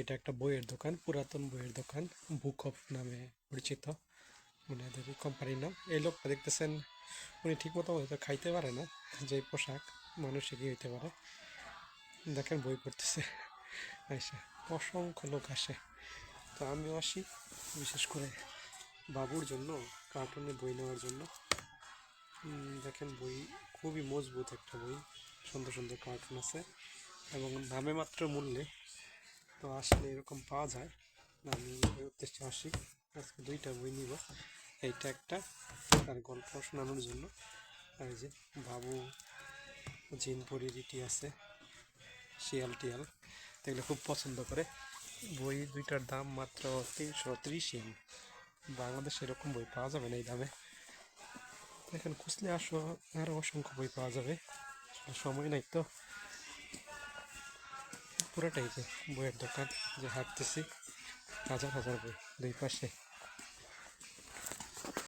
এটা একটা বইয়ের দোকান, পুরাতন বইয়ের দোকান বুক অফ নামে পরিচিত মানে এদের কোম্পানির নাম। এই লোকটা দেখতেছেন, উনি ঠিক মতো হয়তো খাইতে পারে না, যে পোশাক, মানুষে কি হইতে পারে। দেখেন বই পড়তেছে। আচ্ছা অসংখ্য লোক আসে। তো আমিও আসি, বিশেষ করে বাবুর জন্য কার্টুনে বই নেওয়ার জন্য। দেখেন বই, খুবই মজবুত একটা বই। সুন্দর সুন্দর কার্টুন আছে। এবং নামে মাত্র মূল্যে তো আসলে এরকম পাওয়া যায়। আমি এই উদ্দেশ্যে আসি। আজকে দুইটা বই নিব। এইটা একটা, তার গল্প শোনানোর জন্য। আর যে বাবু জিন পরিরিটি আছে, শিয়াল টিয়াল। এগুলো খুব পছন্দ করে। বই দুইটার দাম মাত্র তিনশো ত্রিশ ইয়েন। বাংলাদেশে এরকম বই পাওয়া যাবে না এই দামে। এখন খুঁজলে আসো আরও অসংখ্য বই পাওয়া যাবে। সময় নাই তো। পুরোটাই যে বইয়ের দোকান যে হাঁটতেছি হাজার হাজার বই দুই পাশে।